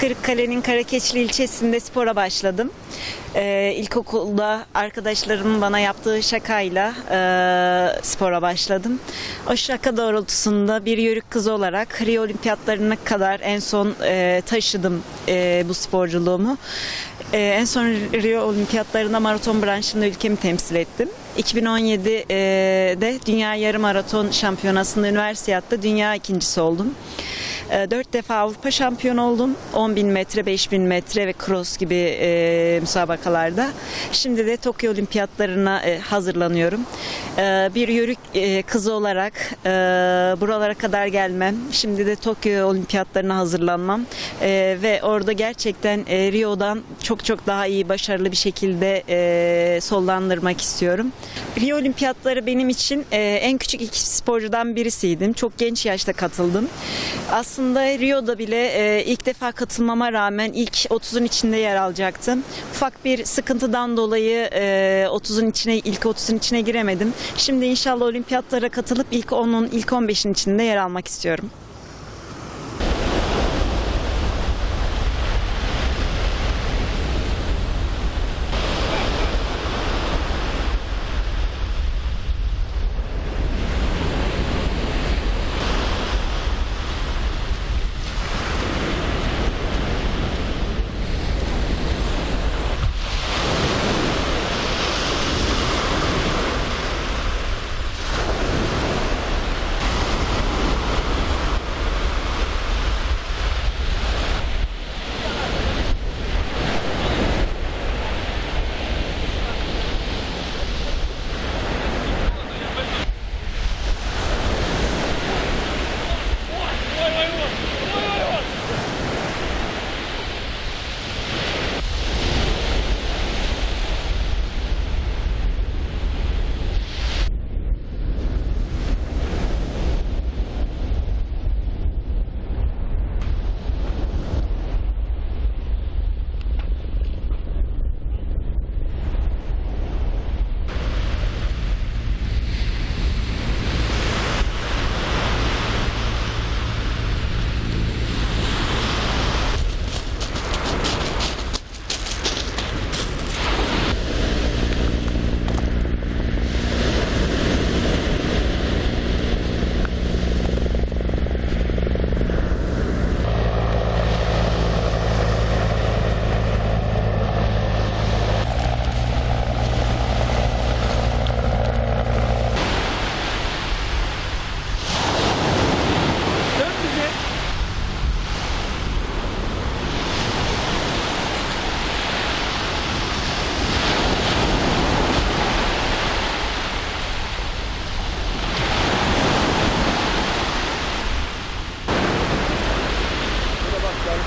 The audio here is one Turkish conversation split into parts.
Kırıkkale'nin Karakeçli ilçesinde spora başladım. Ee, ilkokulda arkadaşlarımın bana yaptığı şakayla e, spora başladım. O şaka doğrultusunda bir yörük kızı olarak Rio Olimpiyatlarına kadar en son e, taşıdım e, bu sporculuğumu. E, en son Rio Olimpiyatlarında maraton branşında ülkemi temsil ettim. 2017'de Dünya Yarım Maraton Şampiyonası'nda üniversiyatta dünya ikincisi oldum. E, Dört defa Avrupa şampiyonu oldum. 10.000 metre, 5.000 metre ve cross gibi e, müsabakalarda. Şimdi de Tokyo Olimpiyatlarına e, hazırlanıyorum. E, bir yörük e, kızı olarak e, buralara kadar gelmem. Şimdi de Tokyo Olimpiyatlarına hazırlanmam. E, ve orada gerçekten Rio'dan çok çok daha iyi, başarılı bir şekilde sollandırmak istiyorum. Rio Olimpiyatları benim için en küçük iki sporcudan birisiydim. Çok genç yaşta katıldım. Aslında Rio'da bile ilk defa katılmama rağmen ilk 30'un içinde yer alacaktım. Ufak bir sıkıntıdan dolayı e, 30'un içine ilk 30'un içine giremedim. Şimdi inşallah olimpiyatlara katılıp ilk 10'un ilk 15'in içinde yer almak istiyorum.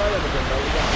Bayern